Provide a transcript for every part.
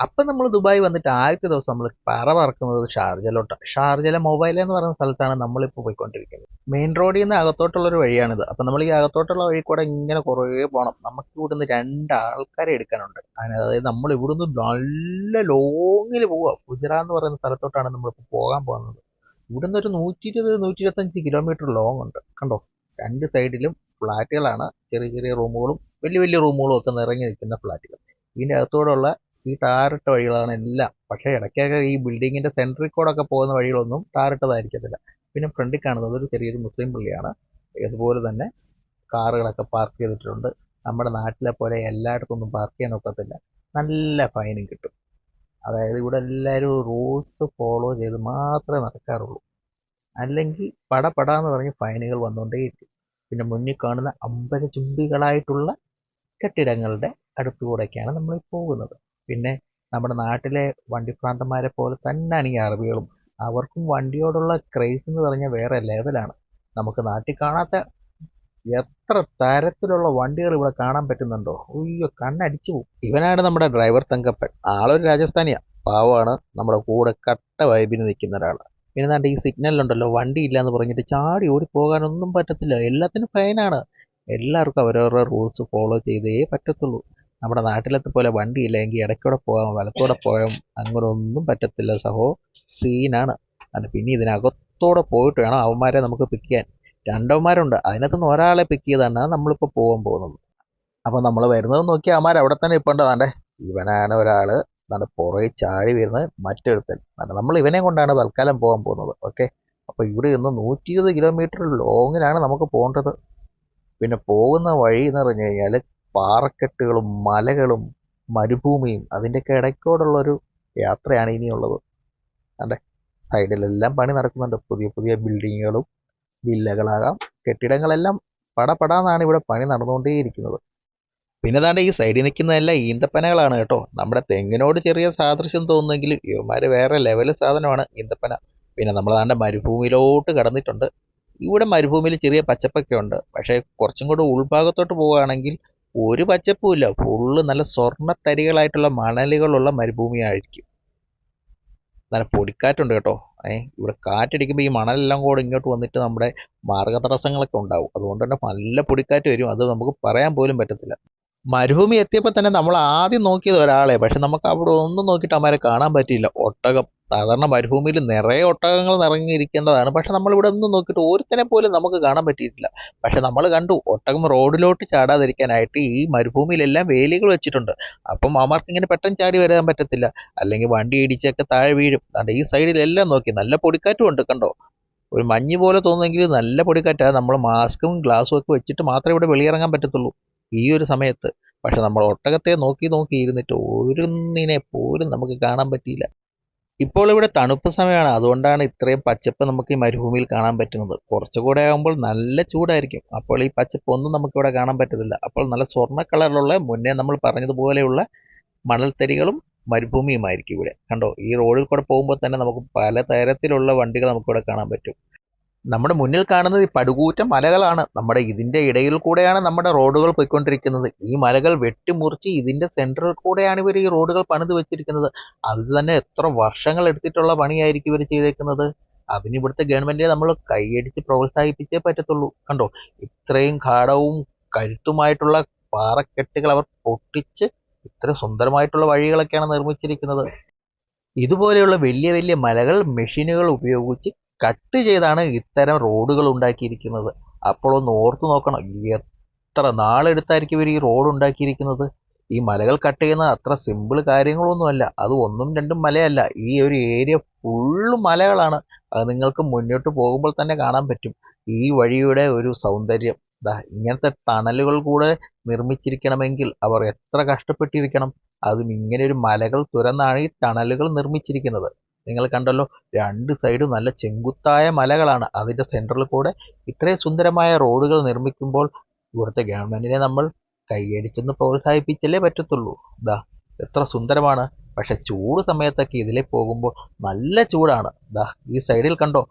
അപ്പം നമ്മൾ ദുബായ് വന്നിട്ട് ആദ്യത്തെ ദിവസം നമ്മൾ പറ പറക്കുന്നത് ഷാർജയിലോട്ടാണ് ഷാർജല മൊബൈൽ എന്ന് പറയുന്ന സ്ഥലത്താണ് നമ്മളിപ്പോൾ പോയിക്കൊണ്ടിരിക്കുന്നത്. മെയിൻ റോഡിൽ നിന്ന് അകത്തോട്ടുള്ള ഒരു വഴിയാണിത്. അപ്പം നമ്മൾ ഈ അകത്തോട്ടുള്ള വഴി കൂടെ ഇങ്ങനെ കുറേ പോകണം നമുക്ക് ഇവിടുന്ന് രണ്ട് ആൾക്കാരെ എടുക്കാനുണ്ട് അതായത് നമ്മൾ ഇവിടുന്ന് നല്ല ലോങ്ങിൽ പോവുക ഗുജറാത്ത് എന്ന് പറയുന്ന സ്ഥലത്തോട്ടാണ് നമ്മളിപ്പോൾ പോകാൻ പോകുന്നത്. ഇവിടുന്ന് ഒരു നൂറ്റി ഇരുപത് നൂറ്റി ഇരുപത്തഞ്ച് കിലോമീറ്റർ ലോങ് ഉണ്ട്. കണ്ടോ? രണ്ട് സൈഡിലും ഫ്ലാറ്റുകളാണ്. ചെറിയ ചെറിയ റൂമുകളും വലിയ വലിയ റൂമുകളും ഒക്കെ നിറഞ്ഞു നിൽക്കുന്ന ഫ്ലാറ്റുകൾ. ഇതിന്റെ അകത്തൂടെയുള്ള ഈ ടാറിട്ട വഴികളാണ് എല്ലാം. പക്ഷേ ഇടയ്ക്കൊക്കെ ഈ ബിൽഡിങ്ങിന്റെ സെൻട്രിൽ കൂടെ പോകുന്ന വഴികളൊന്നും ടാറിട്ടതായിരിക്കത്തില്ല. പിന്നെ ഫ്രണ്ടിൽ കാണുന്നത് ഒരു ചെറിയൊരു മുസ്ലിം പള്ളിയാണ്. അതുപോലെ തന്നെ കാറുകളൊക്കെ പാർക്ക് ചെയ്തിട്ടുണ്ട്. നമ്മുടെ നാട്ടിലെ പോലെ എല്ലായിടത്തൊന്നും പാർക്ക് ചെയ്യാൻ ഒക്കത്തില്ല. നല്ല ഫൈനും കിട്ടും. അതായത് ഇവിടെ എല്ലാവരും റൂൾസ് ഫോളോ ചെയ്ത് മാത്രമേ നടക്കാറുള്ളൂ. അല്ലെങ്കിൽ പട എന്ന് പറഞ്ഞ് ഫൈനുകൾ വന്നുകൊണ്ടേയിരിക്കും പിന്നെ മുന്നിൽ കാണുന്ന അമ്പല ചുംബികളായിട്ടുള്ള കെട്ടിടങ്ങളുടെ അടുത്തുകൂടെയൊക്കെയാണ് നമ്മൾ പോകുന്നത്. പിന്നെ നമ്മുടെ നാട്ടിലെ വണ്ടിഭ്രാന്തന്മാരെ പോലെ തന്നെയാണ് ഈ അറബികളും. അവർക്കും വണ്ടിയോടുള്ള ക്രേസ് എന്ന് പറഞ്ഞാൽ വേറെ ലെവലാണ് നമുക്ക് നാട്ടിൽ കാണാത്ത എത്ര തരത്തിലുള്ള വണ്ടികൾ ഇവിടെ കാണാൻ പറ്റുന്നുണ്ടോ? അയ്യോ കണ്ണടിച്ചു പോകും ഇവനാണ് നമ്മുടെ ഡ്രൈവർ തങ്കപ്പൻ. ആളൊരു രാജസ്ഥാനിയാ. പാവമാണ്. നമ്മുടെ കൂടെ കട്ട വൈബിന് നിൽക്കുന്ന ഒരാൾ പിന്നെ ദാണ്ട് ഈ സിഗ്നലിലുണ്ടല്ലോ വണ്ടി ഇല്ല എന്ന് പറഞ്ഞിട്ട് ചാടി ഓടി പോകാനൊന്നും പറ്റത്തില്ല. എല്ലാത്തിനും ഫൈനാണ് എല്ലാവർക്കും അവരവരുടെ റൂൾസ് ഫോളോ ചെയ്തേ പറ്റത്തുള്ളൂ. നമ്മുടെ നാട്ടിലത്തെ പോലെ വണ്ടിയില്ല എങ്കിൽ ഇടയ്ക്കൂടെ പോകാം വലത്തൂടെ പോകാം അങ്ങനെ ഒന്നും പറ്റത്തില്ല. സഹോ സീനാണ്. അത് പിന്നെ ഇതിനകത്തൂടെ പോയിട്ട് വേണം അവന്മാരെ നമുക്ക് പിക്ക് ചെയ്യാൻ. രണ്ടവന്മാരുണ്ട്. അതിനകത്തുനിന്ന് ഒരാളെ പിക്ക് ചെയ്താണ് നമ്മളിപ്പോൾ പോകാൻ പോകുന്നത്. അപ്പോൾ നമ്മൾ വരുന്നത് നോക്കി അവന്മാർ അവിടെ തന്നെ ഇപ്പോൾ ഉണ്ട്. വേണ്ടേ ഇവനാണ് ഒരാൾ. എന്താണ് പുറകെ ചാടി വരുന്നത് മറ്റൊരുത്തൻ. അതാണ് നമ്മൾ ഇവനെ കൊണ്ടാണ് തൽക്കാലം പോകാൻ പോകുന്നത്. ഓക്കെ? അപ്പോൾ ഇവിടെ നിന്ന് നൂറ്റി ഇരുപത് കിലോമീറ്റർ ലോങ്ങിലാണ് നമുക്ക് പോകേണ്ടത്. പിന്നെ പോകുന്ന വഴി എന്ന് പറഞ്ഞു കഴിഞ്ഞാൽ പാറക്കെട്ടുകളും മലകളും മരുഭൂമിയും അതിന്റെയൊക്കെ ഇടയ്ക്കോടുള്ളൊരു യാത്രയാണ് ഇനിയുള്ളത്. അതെ സൈഡിലെല്ലാം പണി നടക്കുന്നുണ്ട്. പുതിയ പുതിയ ബിൽഡിങ്ങുകളും വില്ലകളാകാം. കെട്ടിടങ്ങളെല്ലാം പടപടാന്നാണ് ഇവിടെ പണി നടന്നുകൊണ്ടേയിരിക്കുന്നത്. പിന്നെ താണ്ട് ഈ സൈഡിൽ നിൽക്കുന്നതെല്ലാം ഈന്തപ്പനകളാണ് കേട്ടോ. നമ്മുടെ തെങ്ങിനോട് ചെറിയ സാദൃശ്യം തോന്നുമെങ്കിലും ഇവന്മാർ വേറെ ലെവൽ സാധനമാണ് ഈന്തപ്പന. പിന്നെ നമ്മൾ താണ്ട് മരുഭൂമിയിലോട്ട് കടന്നിട്ടുണ്ട്. ഇവിടെ മരുഭൂമിയിൽ ചെറിയ പച്ചപ്പൊക്കെ ഉണ്ട്. പക്ഷേ കുറച്ചും കൂടെ ഉൾഭാഗത്തോട്ട് പോവുകയാണെങ്കിൽ ഒരു പച്ചപ്പും ഇല്ല ഫുള്ള് നല്ല സ്വർണത്തരികളായിട്ടുള്ള മണലുകളുള്ള മരുഭൂമിയായിരിക്കും. നല്ല പൊടിക്കാറ്റുണ്ട് കേട്ടോ. ഏ ഇവിടെ കാറ്റടിക്കുമ്പോൾ ഈ മണലെല്ലാം കൂടെ ഇങ്ങോട്ട് വന്നിട്ട് നമ്മുടെ മാർഗതടസ്സങ്ങളൊക്കെ ഉണ്ടാവും. അതുകൊണ്ട് തന്നെ നല്ല പൊടിക്കാറ്റ് വരും. അത് നമുക്ക് പറയാൻ പോലും പറ്റത്തില്ല. മരുഭൂമി എത്തിയപ്പോൾ തന്നെ നമ്മൾ ആദ്യം നോക്കിയത് ഒരാളെ. പക്ഷെ നമുക്ക് അവിടെ ഒന്നും നോക്കിയിട്ട് അമ്മരെ കാണാൻ പറ്റിയില്ല. ഒട്ടകം. സാധാരണ മരുഭൂമിയിൽ നിറയെ ഒട്ടകങ്ങൾ നിറങ്ങിയിരിക്കേണ്ടതാണ് പക്ഷെ നമ്മളിവിടെ ഒന്നും നോക്കിയിട്ട് ഒരുത്തനെ പോലും നമുക്ക് കാണാൻ പറ്റിയിട്ടില്ല. പക്ഷെ നമ്മൾ കണ്ടു ഒട്ടകം റോഡിലോട്ട് ചാടാതിരിക്കാനായിട്ട് ഈ മരുഭൂമിയിലെല്ലാം വേലികൾ വെച്ചിട്ടുണ്ട്. അപ്പം അമർക്ക് ഇങ്ങനെ പെട്ടെന്ന് ചാടി വരാൻ പറ്റത്തില്ല. അല്ലെങ്കിൽ വണ്ടി ഇടിച്ചൊക്കെ താഴെ വീഴും. അതുകൊണ്ട് ഈ സൈഡിലെല്ലാം നോക്കി. നല്ല പൊടിക്കാറ്റും ഉണ്ട് കണ്ടോ? ഒരു മഞ്ഞ് പോലെ തോന്നുമെങ്കിൽ നല്ല പൊടിക്കാറ്റാണ് നമ്മൾ മാസ്കും ഗ്ലാസും ഒക്കെ വെച്ചിട്ട് മാത്രമേ ഇവിടെ വെളിയിറങ്ങാൻ പറ്റത്തുള്ളൂ. ഈ ഒരു സമയത്ത്. പക്ഷെ നമ്മൾ ഒട്ടകത്തെ നോക്കി നോക്കി ഇരുന്നിട്ട് നിനെ പോലും നമുക്ക് കാണാൻ പറ്റിയില്ല. ഇപ്പോൾ ഇവിടെ തണുപ്പ് സമയമാണ്. അതുകൊണ്ടാണ് ഇത്രയും പച്ചപ്പ് നമുക്ക് ഈ മരുഭൂമിയിൽ കാണാൻ പറ്റുന്നത്. കുറച്ചുകൂടെ ആകുമ്പോൾ നല്ല ചൂടായിരിക്കും. അപ്പോൾ ഈ പച്ചപ്പ് ഒന്നും നമുക്കിവിടെ കാണാൻ പറ്റത്തില്ല. അപ്പോൾ നല്ല സ്വർണ കളറിലുള്ള മുന്നേ നമ്മൾ പറഞ്ഞതുപോലെയുള്ള മണൽത്തരികളും മരുഭൂമിയുമായിരിക്കും ഇവിടെ. കണ്ടോ? ഈ റോഡിൽ കൂടെ പോകുമ്പോൾ തന്നെ നമുക്ക് പല തരത്തിലുള്ള വണ്ടികൾ നമുക്കിവിടെ കാണാൻ പറ്റും. നമ്മുടെ മുന്നിൽ കാണുന്നത് ഈ പടുകൂറ്റ മലകളാണ്. നമ്മുടെ ഇതിന്റെ ഇടയിൽ കൂടെയാണ് നമ്മുടെ റോഡുകൾ പോയിക്കൊണ്ടിരിക്കുന്നത്. ഈ മലകൾ വെട്ടിമുറിച്ച് ഇതിന്റെ സെന്ററിൽ കൂടെയാണ് ഇവർ ഈ റോഡുകൾ പണിത് വെച്ചിരിക്കുന്നത്. അത് തന്നെ എത്ര വർഷങ്ങൾ എടുത്തിട്ടുള്ള പണിയായിരിക്കും ഇവർ ചെയ്തേക്കുന്നത്. അതിന് ഇവിടുത്തെ ഗവൺമെന്റിനെ നമ്മൾ കൈയടിച്ച് പ്രോത്സാഹിപ്പിച്ചേ പറ്റത്തുള്ളൂ. കണ്ടോ? ഇത്രയും ഘാടവും കരുത്തുമായിട്ടുള്ള പാറക്കെട്ടുകൾ അവർ പൊട്ടിച്ച് ഇത്ര സുന്ദരമായിട്ടുള്ള വഴികളൊക്കെയാണ് നിർമ്മിച്ചിരിക്കുന്നത്. ഇതുപോലെയുള്ള വലിയ വലിയ മലകൾ മെഷീനുകൾ ഉപയോഗിച്ച് കട്ട് ചെയ്താണ് ഇത്തരം റോഡുകൾ ഉണ്ടാക്കിയിരിക്കുന്നത്. അപ്പോൾ ഒന്ന് ഓർത്തു നോക്കണം എത്ര നാളെടുത്തായിരിക്കും ഇവർ ഈ റോഡ് ഉണ്ടാക്കിയിരിക്കുന്നത്? ഈ മലകൾ കട്ട് ചെയ്യുന്ന അത്ര സിമ്പിൾ കാര്യങ്ങളൊന്നുമല്ല. അത് ഒന്നും രണ്ടും മലയല്ല. ഈ ഒരു ഏരിയ ഫുള്ള് മലകളാണ്. അത് നിങ്ങൾക്ക് മുന്നോട്ട് പോകുമ്പോൾ തന്നെ കാണാൻ പറ്റും. ഈ വഴിയുടെ ഒരു സൗന്ദര്യം. ഇങ്ങനത്തെ തണലുകൾ കൂടെ നിർമ്മിച്ചിരിക്കണമെങ്കിൽ അവർ എത്ര കഷ്ടപ്പെട്ടിരിക്കണം. അതും ഇങ്ങനെ ഒരു മലകൾ തുരന്നാണ് ഈ ടണലുകൾ നിർമ്മിച്ചിരിക്കുന്നത്. നിങ്ങൾ കണ്ടല്ലോ രണ്ട് സൈഡും നല്ല ചെങ്കുത്തായ മലകളാണ്. അതിന്റെ സെന്ററിൽ കൂടെ ഇത്രയും സുന്ദരമായ റോഡുകൾ നിർമ്മിക്കുമ്പോൾ ഇവിടുത്തെ ഗവൺമെന്റിനെ നമ്മൾ കൈയടിച്ചൊന്ന് പ്രോത്സാഹിപ്പിച്ചല്ലേ പറ്റത്തുള്ളൂ. ദാ എത്ര സുന്ദരമാണ്. പക്ഷെ ചൂട് സമയത്തൊക്കെ ഇതിലെ പോകുമ്പോൾ നല്ല ചൂടാണ്. ദാ ഈ സൈഡിൽ കണ്ടോ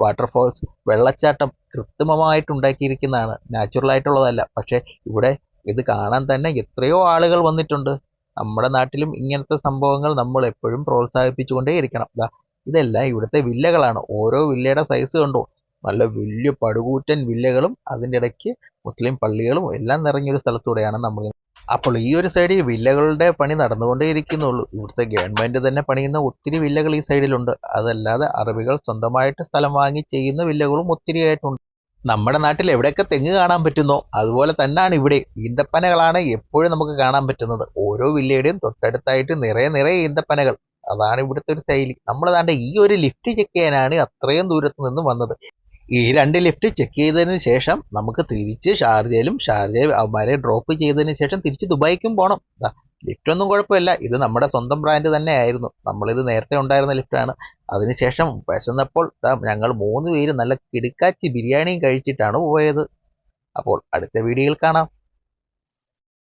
വാട്ടർഫോൾസ് വെള്ളച്ചാട്ടം കൃത്രിമമായിട്ട് ഉണ്ടാക്കിയിരിക്കുന്നതാണ് നാച്ചുറൽ ആയിട്ടുള്ളതല്ല. പക്ഷേ ഇവിടെ ഇത് കാണാൻ തന്നെ എത്രയോ ആളുകൾ വന്നിട്ടുണ്ട്. നമ്മുടെ നാട്ടിലും ഇങ്ങനത്തെ സംഭവങ്ങൾ നമ്മൾ എപ്പോഴും പ്രോത്സാഹിപ്പിച്ചുകൊണ്ടേ ഇരിക്കണം. ഇതെല്ലാം ഇവിടുത്തെ വില്ലകളാണ്. ഓരോ വില്ലയുടെ സൈസ് കണ്ടോ? നല്ല വലിയ പടുകൂറ്റൻ വില്ലകളും അതിന്റെ ഇടയ്ക്ക് മുസ്ലിം പള്ളികളും എല്ലാം നിറഞ്ഞൊരു സ്ഥലത്തൂടെയാണ് നമ്മൾ അപ്പോൾ ഈ ഒരു സൈഡിൽ വില്ലകളുടെ പണി നടന്നുകൊണ്ടേ ഇരിക്കുന്നുള്ളൂ. ഇവിടുത്തെ ഗവൺമെന്റ് തന്നെ പണിയുന്ന ഒത്തിരി വില്ലകൾ ഈ സൈഡിലുണ്ട് അതല്ലാതെ അറബികൾ സ്വന്തമായിട്ട് സ്ഥലം വാങ്ങി ചെയ്യുന്ന വില്ലകളും ഒത്തിരി ആയിട്ടുണ്ട് നമ്മുടെ നാട്ടിൽ എവിടെയൊക്കെ തെങ്ങ് കാണാൻ പറ്റുന്നോ അതുപോലെ തന്നെയാണ് ഇവിടെ ഈന്തപ്പനകളാണ് എപ്പോഴും നമുക്ക് കാണാൻ പറ്റുന്നത്. ഓരോ വില്ലയുടെയും തൊട്ടടുത്തായിട്ട് നിറയെ നിറയെ ഈന്തപ്പനകൾ. അതാണ് ഇവിടുത്തെ ഒരു ശൈലി. നമ്മൾ ദാണ്ടെ ഈ ഒരു ലിഫ്റ്റ് ചെക്ക് ചെയ്യാനാണ് അത്രയും ദൂരത്ത് നിന്ന് വന്നത്. ഈ രണ്ട് ലിഫ്റ്റ് ചെക്ക് ചെയ്തതിന് ശേഷം നമുക്ക് തിരിച്ച് ഷാർജയിലും ഷാർജയിൽ അവന്മാരെ ഡ്രോപ്പ് ചെയ്തതിന് ശേഷം തിരിച്ച് ദുബായിക്കും പോകണം ലിഫ്റ്റ് ഒന്നും കുഴപ്പമില്ല. ഇത് നമ്മുടെ സ്വന്തം ബ്രാൻഡ് തന്നെ ആയിരുന്നു നമ്മളിത് നേരത്തെ ഉണ്ടായിരുന്ന ലിഫ്റ്റാണ്. അതിനുശേഷം വിശന്നപ്പോൾ ഞങ്ങൾ മൂന്ന് പേര് നല്ല കിടുക്കാച്ചി ബിരിയാണിയും കഴിച്ചിട്ടാണ് പോയത്. അപ്പോൾ അടുത്ത വീഡിയോയിൽ കാണാം.